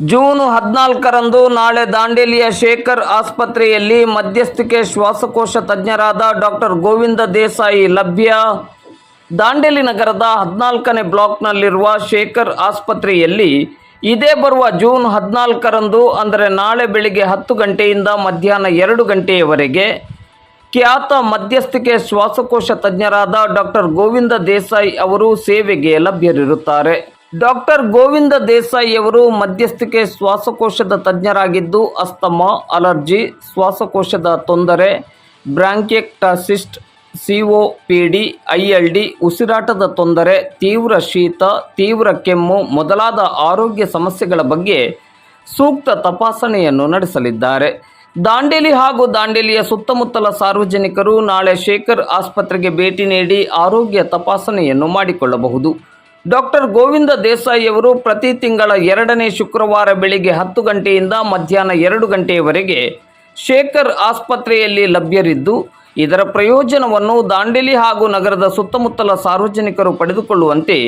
June ಹದಿನಾಲ್ಕರಂದು ನಾಳೆ ದಾಂಡೇಲಿಯ ಶೇಖರ್ ಆಸ್ಪತ್ರೆಯಲ್ಲಿ ಮಧ್ಯಸ್ಥಿಕೆ ಶ್ವಾಸಕೋಶ ತಜ್ಞರಾದ ಡಾಕ್ಟರ್ ಗೋವಿಂದ ದೇಸಾಯಿ ಲಭ್ಯ. ದಾಂಡೇಲಿ ನಗರದ ಹದಿನಾಲ್ಕನೇ ಬ್ಲಾಕ್ನಲ್ಲಿರುವ ಶೇಖರ್ ಆಸ್ಪತ್ರೆಯಲ್ಲಿ ಇದೇ ಬರುವ ಜೂನ್ ಹದಿನಾಲ್ಕರಂದು, ಅಂದರೆ ನಾಳೆ ಬೆಳಿಗ್ಗೆ ಹತ್ತು ಗಂಟೆಯಿಂದ ಮಧ್ಯಾಹ್ನ ಎರಡು ಗಂಟೆಯವರೆಗೆ, ಖ್ಯಾತ ಮಧ್ಯಸ್ಥಿಕೆ ಶ್ವಾಸಕೋಶ ತಜ್ಞರಾದ ಡಾಕ್ಟರ್ ಗೋವಿಂದ ದೇಸಾಯಿ ಅವರು ಸೇವೆಗೆ ಲಭ್ಯರಿರುತ್ತಾರೆ. ಡಾಕ್ಟರ್ ಗೋವಿಂದ ದೇಸಾಯಿ ಅವರು ಮಧ್ಯಸ್ಥಿಕೆ ಶ್ವಾಸಕೋಶದ ತಜ್ಞರಾಗಿದ್ದು, ಅಸ್ತಮಾ, ಅಲರ್ಜಿ, ಶ್ವಾಸಕೋಶದ ತೊಂದರೆ bronchiectasis C O P D I L D ಉಸಿರಾಟದ ತೊಂದರೆ, ತೀವ್ರ ಶೀತ, ತೀವ್ರ ಕೆಮ್ಮು ಮೊದಲಾದ ಆರೋಗ್ಯ ಸಮಸ್ಯೆಗಳ ಬಗ್ಗೆ ಸೂಕ್ತ ತಪಾಸಣೆಯನ್ನು ನಡೆಸಲಿದ್ದಾರೆ. ದಾಂಡೇಲಿ ಹಾಗೂ ದಾಂಡೇಲಿಯ ಸುತ್ತಮುತ್ತಲ ಸಾರ್ವಜನಿಕರು ನಾಳೆ ಶೇಖರ್ ಆಸ್ಪತ್ರೆಗೆ ಭೇಟಿ ನೀಡಿ ಆರೋಗ್ಯ ತಪಾಸಣೆಯನ್ನು ಮಾಡಿಕೊಳ್ಳಬಹುದು. ಡಾಕ್ಟರ್ ಗೋವಿಂದ ದೇಸಾಯಿಯವರು ಪ್ರತಿ ತಿಂಗಳ ಎರಡನೇ ಶುಕ್ರವಾರ ಬೆಳಿಗ್ಗೆ ಹತ್ತು ಗಂಟೆಯಿಂದ ಮಧ್ಯಾಹ್ನ ಎರಡು ಗಂಟೆಯವರೆಗೆ ಶೇಖರ್ ಆಸ್ಪತ್ರೆಯಲ್ಲಿ ಲಭ್ಯರಿದ್ದು, ಇದರ ಪ್ರಯೋಜನವನ್ನು ದಾಂಡೇಲಿ ಹಾಗೂ ನಗರದ ಸುತ್ತಮುತ್ತಲ ಸಾರ್ವಜನಿಕರು ಪಡೆದುಕೊಳ್ಳುವಂತೆ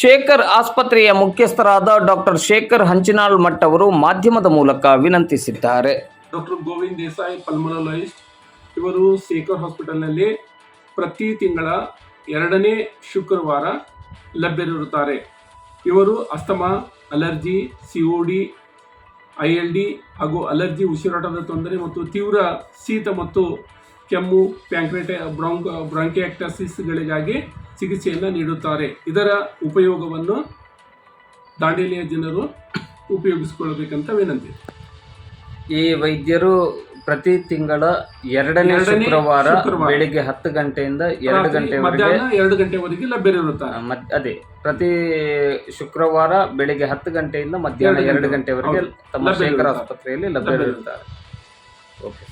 ಶೇಖರ್ ಆಸ್ಪತ್ರೆಯ ಮುಖ್ಯಸ್ಥರಾದ ಡಾಕ್ಟರ್ ಶೇಖರ್ ಹಂಚಿನಾಳ್ ಮಠ್ ಅವರು ಮಾಧ್ಯಮದ ಮೂಲಕ ವಿನಂತಿಸಿದ್ದಾರೆ. ಡಾಕ್ಟರ್ ಗೋವಿಂದ್ ದೇಸಾಯಿ ಪಲ್ಮನಾಲಜಿಸ್ಟ್ ಇವರು ಶೇಖರ್ ಹಾಸ್ಪಿಟಲ್ನಲ್ಲಿ ಪ್ರತಿ ತಿಂಗಳ ಎರಡನೇ ಶುಕ್ರವಾರ ಲಭ್ಯರಿರುತ್ತಾರೆ. ಇವರು asthma, allergy, C O D, I L D ಹಾಗೂ ಅಲರ್ಜಿ ಉಸಿರಾಟದ ತೊಂದರೆ ಮತ್ತು ತೀವ್ರ ಶೀತ ಮತ್ತು ಕೆಮ್ಮು, ಪ್ಯಾಂಕ್ರೇಟ, ಬ್ರಾಂಕ್, ಬ್ರಾಂಕಿಯಾಕ್ಟಸಿಸ್ಗಳಿಗಾಗಿ ಚಿಕಿತ್ಸೆಯನ್ನು ನೀಡುತ್ತಾರೆ. ಇದರ ಉಪಯೋಗವನ್ನು ದಾಂಡೇಲಿಯ ಜನರು ಉಪಯೋಗಿಸಿಕೊಳ್ಳಬೇಕಂತ ವಿನಂತಿ. ಈ ವೈದ್ಯರು ಪ್ರತಿ ತಿಂಗಳ ಎರಡನೇ ಎರಡನೇ ಶುಕ್ರವಾರ ಶುಕ್ರವಾರ. ಬೆಳಿಗ್ಗೆ ಹತ್ತು ಗಂಟೆಯಿಂದ ಎರಡು ಗಂಟೆವರೆಗೆ ಮಧ್ಯಾಹ್ನ ಎರಡು ಗಂಟೆವರೆಗೆ ಅದೇ ಪ್ರತಿ ಶುಕ್ರವಾರ ಬೆಳಿಗ್ಗೆ ಹತ್ತು ಗಂಟೆಯಿಂದ ಮಧ್ಯಾಹ್ನ ಎರಡು ಎರಡು ಗಂಟೆವರೆಗೆ. ತಮ್ಮ ಲಭ್ಯವಿರುತ್ತಾರೆ. ಶೇಖರ್ ಆಸ್ಪತ್ರೆಯಲ್ಲಿ ಲಭ್ಯವಿರುತ್ತಾರೆ ಓಕೆ